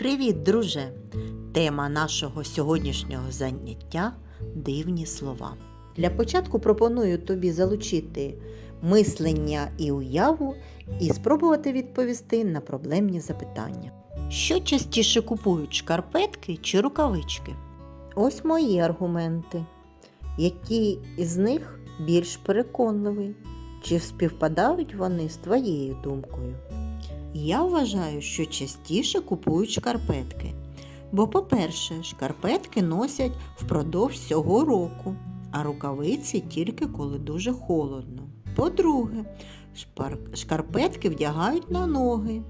Привіт, друже! Тема нашого сьогоднішнього заняття дивні слова. Для початку пропоную тобі залучити мислення і уяву і спробувати відповісти на проблемні запитання. Що частіше купують шкарпетки чи рукавички? Ось мої аргументи. Які із них більш переконливі? Чи співпадають вони з твоєю думкою? Я вважаю, що частіше купують шкарпетки. Бо, по-перше, шкарпетки носять впродовж всього року, а рукавиці тільки коли дуже холодно. По-друге, шкарпетки вдягають на ноги.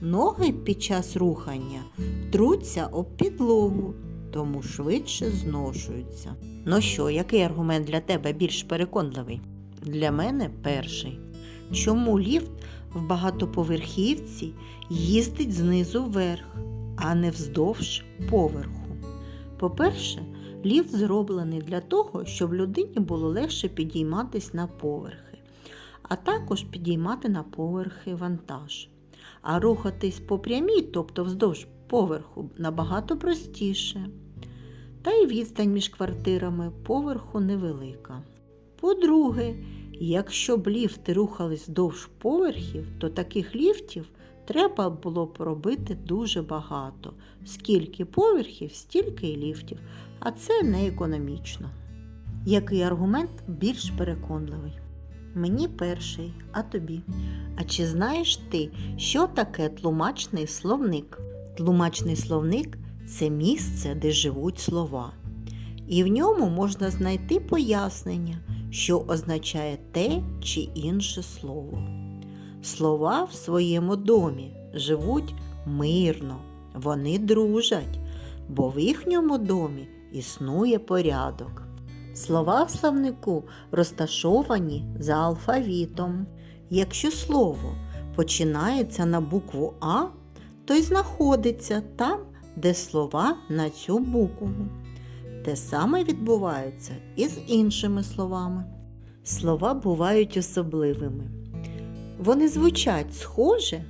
Ноги під час рухання труться об підлогу, тому швидше зношуються. Ну що, який аргумент для тебе більш переконливий? Для мене перший. Чому ліфт в багатоповерхівці їздить знизу вверх, а не вздовж поверху? По-перше, ліфт зроблений для того, щоб людині було легше підійматись на поверхи, а також підіймати на поверхи вантаж. А рухатись по прямій, тобто вздовж поверху, набагато простіше. Та й відстань між квартирами поверху невелика. По-друге, якщо б ліфти рухались вздовж поверхів, то таких ліфтів треба було б робити дуже багато. Скільки поверхів, стільки й ліфтів, а це не економічно. Який аргумент більш переконливий? Мені перший, а тобі. А чи знаєш ти, що таке тлумачний словник? Тлумачний словник це місце, де живуть слова. І в ньому можна знайти пояснення, що означає те чи інше слово. Слова в своєму домі живуть мирно, вони дружать, бо в їхньому домі існує порядок. Слова в словнику розташовані за алфавітом. Якщо слово починається на букву А, то й знаходиться там, де слова на цю букву. Те саме відбувається і з іншими словами. Слова бувають особливими. Вони звучать схоже,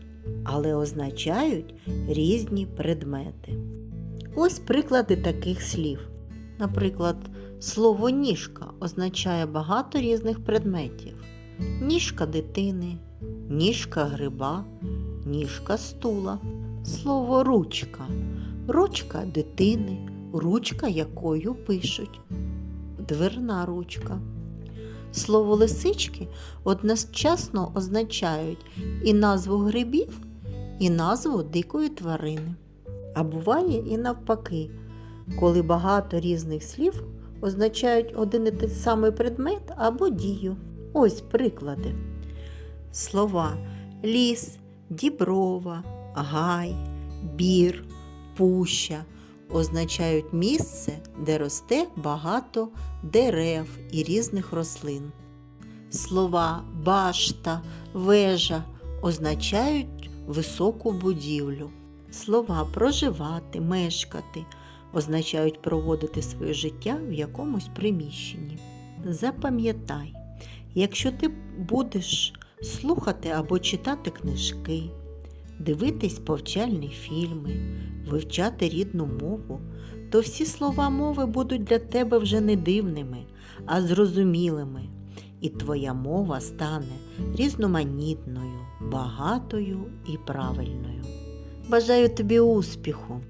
але означають різні предмети. Ось приклади таких слів. Наприклад, слово ніжка означає багато різних предметів: ніжка дитини, ніжка гриба, ніжка стула, слово ручка, ручка дитини, ручка якою пишуть, дверна ручка. Слово лисички одночасно означають і назву грибів, і назву дикої тварини. А буває і навпаки, коли багато різних слів означають один і той самий предмет або дію. Ось приклади. Слова ліс, діброва, гай, бір, пуща означають місце, де росте багато дерев і різних рослин. Слова башта, вежа означають високу будівлю. Слова проживати, мешкати означають проводити своє життя в якомусь приміщенні. Запам'ятай, якщо ти будеш слухати або читати книжки, дивитись повчальні фільми, вивчати рідну мову, то всі слова мови будуть для тебе вже не дивними, а зрозумілими, і твоя мова стане різноманітною, багатою і правильною. Бажаю тобі успіху!